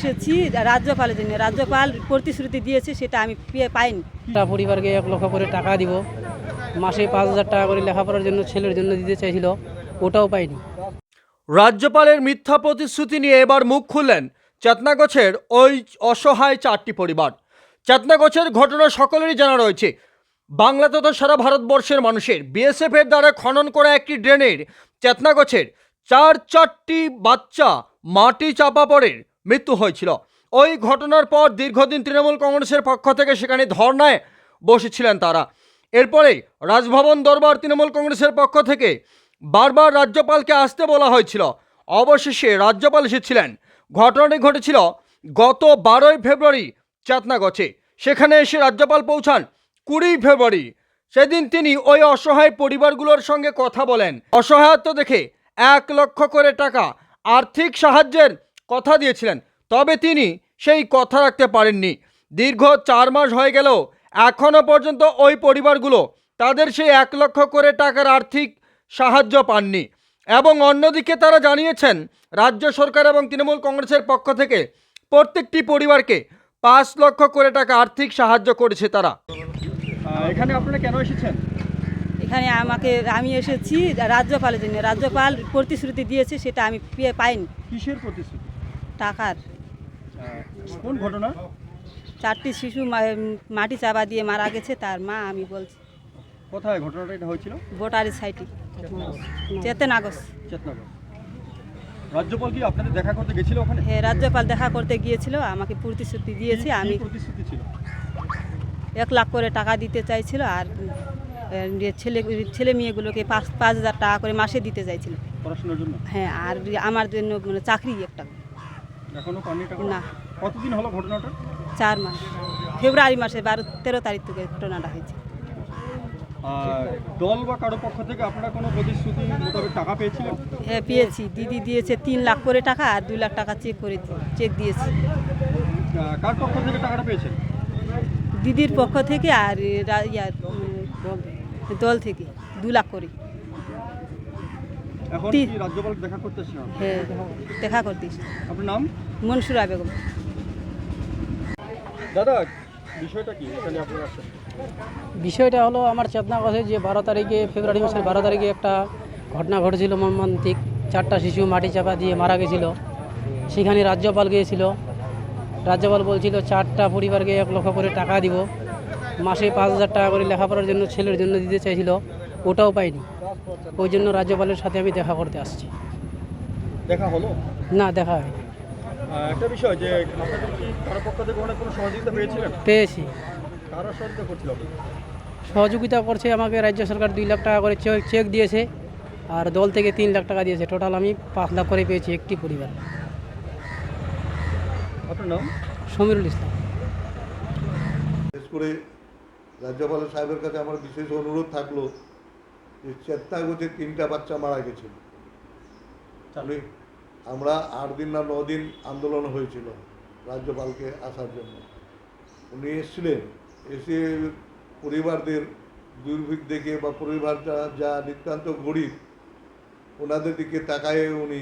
এসেছি রাজ্যপালের জন্য রাজ্যপাল প্রতিশ্রুতি দিয়েছে সেটা আমি পাইনি। পরিবারকে এক লক্ষ করে টাকা দিব। মাসে পাঁচ হাজার টাকা করে লেখাপড়ার জন্য ছেলের জন্য দিতে চাইছিল ওটাও পাইনি। রাজ্যপালের মিথ্যা প্রতিশ্রুতি নিয়ে এবার মুখ খুললেন চেতনাগছের ওই অসহায় চারটি পরিবার। চেতনাগছের ঘটনা সকলেরই জানা রয়েছে। বাংলা তথা সারা ভারতবর্ষের মানুষের বিএসএফ এর দ্বারা খনন করা একটি ড্রেনের চেতনাগছের চার চারটি বাচ্চা মাটি চাপা পড়ে মৃত্যু হয়েছিল। ওই ঘটনার পর দীর্ঘদিন তৃণমূল কংগ্রেসের পক্ষ থেকে সেখানে ধর্নায় বসেছিলেন তারা। এরপরে রাজভবন দরবার তৃণমূল কংগ্রেসের পক্ষ থেকে বারবার রাজ্যপালকে আসতে বলা হয়েছিল। অবশেষে রাজ্যপাল এসেছিলেন। ঘটনাটি ঘটেছিল গত বারোই ফেব্রুয়ারি চাতনাগছে। সেখানে এসে রাজ্যপাল পৌঁছান কুড়ি ফেব্রুয়ারি। সেদিন তিনি ওই অসহায় পরিবারগুলোর সঙ্গে কথা বলেন। অসহায়ত্ব দেখে এক লক্ষ করে টাকা আর্থিক সাহায্যের কথা দিয়েছিলেন। তবে তিনি সেই কথা রাখতে পারেননি। দীর্ঘ চার মাস হয়ে গেলেও এখনও পর্যন্ত ওই পরিবারগুলো তাদের সেই এক লক্ষ করে টাকার আর্থিক সাহায্য পাননি। এবং অন্যদিকে তারা জানিয়েছেন রাজ্য সরকার এবং তৃণমূল কংগ্রেসের পক্ষ থেকে প্রত্যেকটি পরিবারকে পাঁচ লক্ষ করে টাকা আর্থিক সাহায্য করেছে তারা। এখানে আপনারা কেন এসেছেন? এখানে আমাকে আমি এসেছি রাজ্যপালের জন্য। রাজ্যপাল প্রতিশ্রুতি দিয়েছে সেটা আমি পাইনি। কিসের প্রতিশ্রুতি? টাকার। কোন ঘটনা? চারটি শিশু মাটি চাপা দিয়ে মারা গেছে তার মা আমি বলছি। কোথায় ঘটনাটা? এটা হয়েছিল? ভোটারের সাইটে। চেতনাগস চেতনগর। রাজ্যপাল কি আপনাদের দেখা করতে গেছিল ওখানে? হ্যাঁ রাজ্যপাল দেখা করতে গিয়েছিল আমাকে প্রতিশ্রুতি দিয়েছে আমি প্রতিশ্রুতি ছিল? এক লাখ করে টাকা দিতে চাইছিল আর ছেলে ছেলে মেয়েগুলোকে পাঁচ পাঁচ হাজার টাকা করে মাসে দিতে চাইছিল। পড়াশোনার জন্য? হ্যাঁ আর আমার জন্য মানে চাকরি একটা। এখনও না। কতদিন হলো ঘটনাটা? চার মাস। ফেব্রুয়ারি মাসে বারো তেরো তারিখ থেকে ঘটনাটা হয়েছে। দল বা কারও পক্ষ থেকে আপনারা কোনো প্রতিশ্রুতি মোতাবেক টাকা পেয়েছিলেন? হ্যাঁ পেয়েছি। দিদি দিয়েছে তিন লাখ করে টাকা আর দুই লাখ টাকা চেক করে চেক দিয়েছি। কার পক্ষ থেকে টাকাটা পেয়েছেন? দিদির পক্ষ থেকে আর ইয়ার দল থেকে দু লাখ করে। এখন কি রাজ্যপাল দেখা করতে এসেছেন? হ্যাঁ দেখা করতিস আপনার নাম? মনসুরা বেগম। দাদা বিষয়টা কি? এখানে আপনারা আসছেন বিষয়টা হলো আমার চেতনা কথা যে বারো তারিখে ফেব্রুয়ারি মাসের বারো তারিখে একটা ঘটনা ঘটেছিল মর্মান্তিক। চারটা শিশু মাটি চাপা দিয়ে মারা গেছিল। সেখানে রাজ্যপাল গিয়েছিল। রাজ্যপাল বলছিল চারটা পরিবারকে এক লক্ষ করে টাকা দিব। মাসে পাঁচ হাজার টাকা করে লেখাপড়ার জন্য ছেলের জন্য দিতে চাইছিল। ওটাও পাইনি। ওই জন্য রাজ্যপালের সাথে আমি দেখা করতে আসছি। দেখা হলো? না দেখা হয়নি। একটা বিষয় যে আপনাদের পক্ষ থেকে অনেক কোনো সহযোগিতা পেয়েছিলেন? পেয়েছি। কারও সহযোগিতা করছিল? সহযোগিতা করছে আমাকে রাজ্য সরকার দুই লাখ টাকা করে চেক চেক দিয়েছে আর দল থেকে তিন লাখ টাকা দিয়েছে। টোটাল আমি পাঁচ লাখ করে পেয়েছি একটি পরিবার। আপনার নাম? সমীরুল ইসলাম। বিশেষ করে রাজ্যপাল সাহেবের কাছে আমার বিশেষ অনুরোধ থাকল যে চেতনাগোতে তিনটা বাচ্চা মারা গেছিল। আমরা আট দিন না ন দিন আন্দোলন হয়েছিল রাজ্যপালকে আসার জন্য। উনি এসেছিলেন এসে পরিবারদের দুর্ভিক্ষ দেখে বা পরিবারটা যা নিতান্ত গরিব ওনাদের দিকে তাকায়ে উনি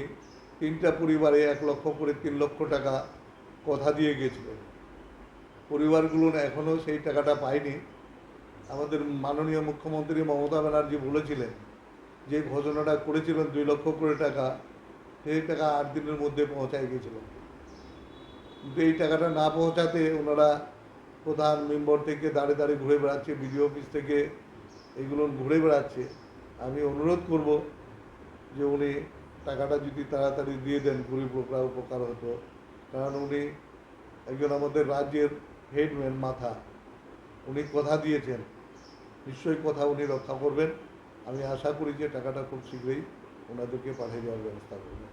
তিনটা পরিবারে এক লক্ষ করে তিন লক্ষ টাকা কথা দিয়ে গেছিলেন। পরিবারগুলো এখনও সেই টাকাটা পায়নি। আমাদের মাননীয় মুখ্যমন্ত্রী মমতা ব্যানার্জি বলেছিলেন যে ঘোষণাটা করেছিলেন দুই লক্ষ করে টাকা, সেই টাকা আট দিনের মধ্যে পৌঁছায় গিয়েছিল কিন্তু এই টাকাটা না পৌঁছাতে ওনারা প্রধান মেম্বর থেকে দাঁড়িয়ে দাঁড়িয়ে ঘুরে বেড়াচ্ছে, বিডিও অফিস থেকে এগুলো ঘুরে বেড়াচ্ছে। আমি অনুরোধ করব যে উনি টাকাটা যদি তাড়াতাড়ি দিয়ে দেন গরিব লোকরা উপকার হতো। কারণ উনি একজন আমাদের রাজ্যের হেডম্যান মাথা। উনি কথা দিয়েছেন। নিশ্চয়ই কথা উনি রক্ষা করবেন। আমি আশা করি যে টাকাটা খুব শীঘ্রই ওনাদেরকে পাঠিয়ে দেওয়ার ব্যবস্থা করবেন।